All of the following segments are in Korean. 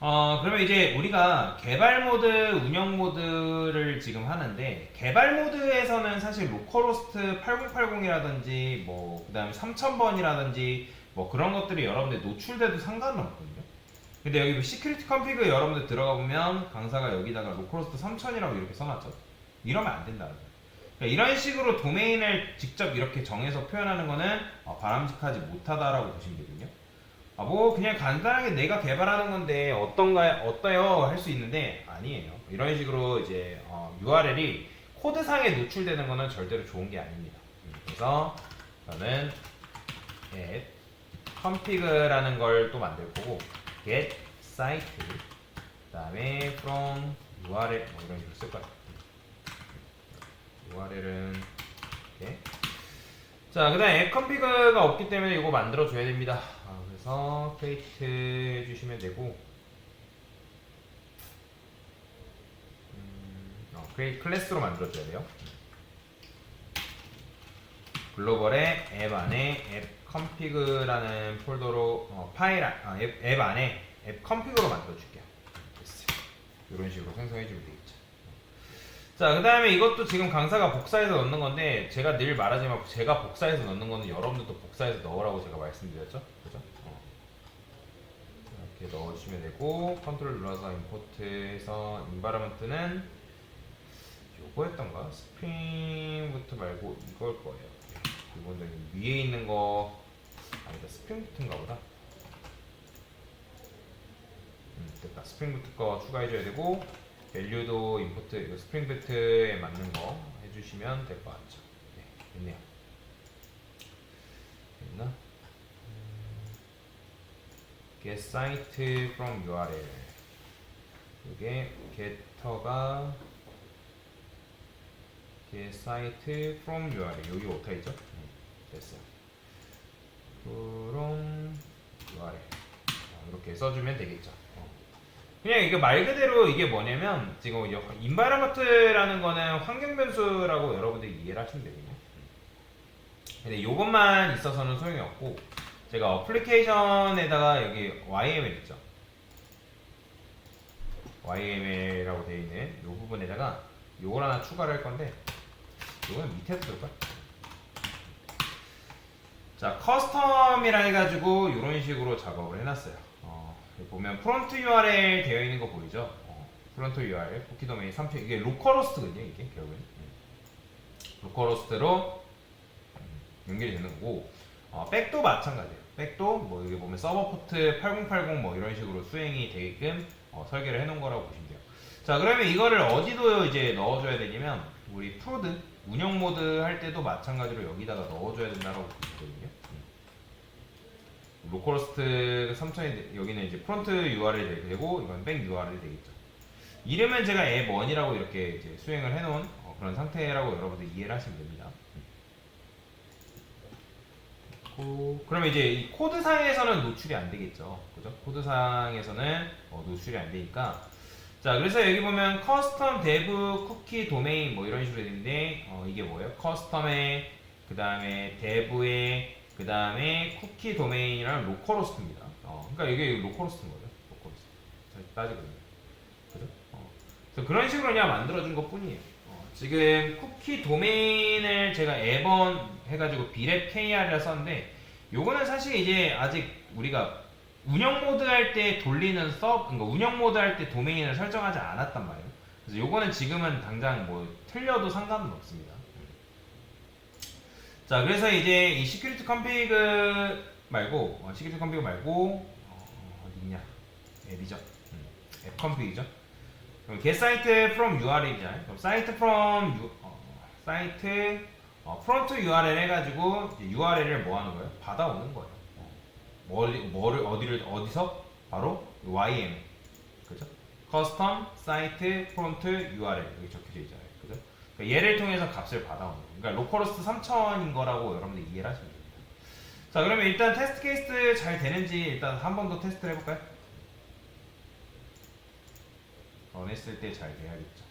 어, 그러면 이제 우리가 개발 모드, 운영 모드를 지금 하는데, 개발 모드에서는 사실 로컬호스트 8080이라든지, 뭐, 그 다음에 3000번이라든지, 뭐 그런 것들이 여러분들 노출돼도 상관은 없거든요. 근데 여기 시큐리티 컴피그 여러분들 들어가 보면 강사가 여기다가 로컬호스트 3000이라고 이렇게 써놨죠. 이러면 안 된다는 거예요. 그러니까 이런 식으로 도메인을 직접 이렇게 정해서 표현하는 거는 어, 바람직하지 못하다라고 보시면 되거든요. 아, 뭐 그냥 간단하게 내가 개발하는 건데 어떤가 어떠요 할 수 있는데 아니에요. 이런 식으로 이제 어, URL이 코드상에 노출되는 거는 절대로 좋은 게 아닙니다. 음, 그래서 저는 get config라는 걸 또 만들 거고 get site 그다음에 from URL 뭐 이런 식으로 쓸 거예요. URL은 이렇게 자, 그 다음에 앱 컨피그가 없기 때문에 이거 만들어 줘야 됩니다. 아, 그래서 create 해주시면 되고, 음, 어, 클래스로 만들어줘야 돼요. 글로벌의 앱 안에 앱 컨피그라는 폴더로 어, 파일 안- 아, 앱, 앱 안에 앱 컨피그로 만들어줄게요. 이런 식으로 생성해주면 되겠죠. 자, 그 다음에 이것도 지금 강사가 복사해서 넣는 건데, 제가 늘 말하지만 제가 복사해서 넣는 거는 여러분들도 복사해서 넣으라고 제가 말씀드렸죠? 그죠? 어. 이렇게 넣어주시면 되고, 컨트롤 눌러서 임포트해서 인바라먼트는 요거였던가? 스프링부터 말고 이걸 거예요. 이거는 위에 있는 거, 아니다, 스프링부트인가 보다. 음, 됐다. 스프링부트 거 추가해줘야 되고, 밸류도 임포트 이거 스프링부트에 맞는 거 해주시면 될 것 같죠. 네, 됐네요. 됐나? 음, get site from URL. 이게 get터가 get site from URL. 여기 있죠? 음, 됐어요. from URL. 어, 이렇게 써주면 되겠죠. 어. 그냥 이게 말 그대로 이게 뭐냐면 지금 인바라먼트라는 거는 환경 변수라고 여러분들이 이해를 하시면 되거든요. 근데 이것만 있어서는 소용이 없고 제가 어플리케이션에다가 여기 YML 있죠. YML이라고 되어 있는 이 부분에다가 요걸 하나 추가를 할 건데 이거는 밑에서 둘까? 자 커스텀이라 해가지고 이런 식으로 작업을 해놨어요. 어, 보면 프론트 URL 되어 있는 거 보이죠? 어, 프론트 URL 쿠키 도메인 3표 이게 로컬호스트거든요 이게 결국엔 음. 로컬호스트로 음, 연결이 되는 거고 어, 백도 마찬가지예요. 백도 뭐 여기 보면 서버 포트 8080 뭐 이런 식으로 수행이 되게끔 어, 설계를 해놓은 거라고 보시면 돼요. 자 그러면 이거를 어디도 이제 넣어줘야 되냐면 우리 프로드 운영 모드 할 때도 마찬가지로 여기다가 넣어줘야 된다라고 보시거든요. 음. 로컬호스트 3000이 여기는 이제 프론트 URL이 되고 이건 백 URL이 되겠죠. 이름은 제가 앱1이라고 이렇게 이제 수행을 해놓은 어, 그런 상태라고 여러분들 이해를 하시면 됩니다. 고- 그러면 이제 이 코드상에서는 노출이 안 되겠죠. 그죠? 코드상에서는 어, 노출이 안 되니까. 자, 그래서 여기 보면 커스텀 데브 쿠키 도메인 뭐 이런 식으로 되는데, 어, 이게 뭐예요? 커스텀에, 그 다음에 데브에, 그 다음에 쿠키 도메인이랑 로컬호스트입니다. 어, 그러니까 이게 로컬호스트인 거죠. 로컬호스트. 자, 따지거든요. 어. 그런 식으로 그냥 만들어준 것 뿐이에요. 어, 지금 쿠키 도메인을 제가 앱원 해가지고 비랩 KR이라 썼는데 요거는 사실 이제 아직 우리가 운영 모드 할 때 돌리는 서 그러니까 운영 모드 할 때 도메인을 설정하지 않았단 말이에요. 그래서 요거는 지금은 당장 뭐 틀려도 상관은 없습니다. 자, 그래서 이제 이 시큐리티 컴피그 말고 어, 시큐리티 컴피그 말고 어, 어디 있냐? 앱이죠. 음, 앱 컴피그죠. 그럼 get site from URL이잖아요. 그럼 site from 어, site 어, 프론트 URL 해가지고 URL을 뭐 하는 거예요? 받아오는 거예요. 어. 뭘, 뭐를 어디를 어디서 바로 YM 그죠? custom site front URL 여기 적혀져 있잖아요. 그죠? 그러니까 얘를 통해서 값을 받아오는 거예요. 그러니까 로컬호스트 3000인 거라고 여러분들 이해를 하시면 됩니다. 자 그러면 일단 테스트 케이스 잘 되는지 일단 한 번 더 테스트를 해볼까요? 런했을 때 잘 돼야겠죠.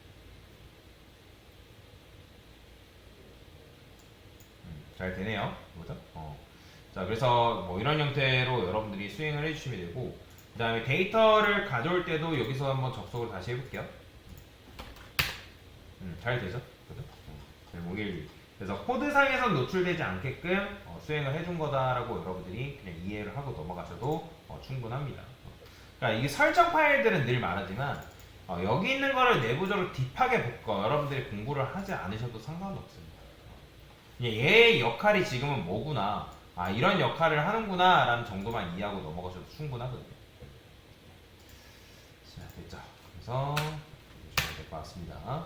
음, 잘 되네요. 그죠? 어. 자, 그래서 뭐 이런 형태로 여러분들이 수행을 해주시면 되고, 그 다음에 데이터를 가져올 때도 여기서 한번 접속을 다시 해볼게요. 음, 잘 되죠? 그죠? 음, 011. 그래서 코드상에선 노출되지 않게끔 어, 수행을 해준 거다라고 여러분들이 그냥 이해를 하고 넘어가셔도 어, 충분합니다. 그러니까 이게 설정 파일들은 늘 말하지만 어, 여기 있는 거를 내부적으로 딥하게 볼 거 여러분들이 공부를 하지 않으셔도 상관없습니다. 얘의 역할이 지금은 뭐구나, 아 이런 역할을 하는구나 라는 정도만 이해하고 넘어가셔도 충분하거든요. 자 됐죠. 그래서 보시면 될것 같습니다.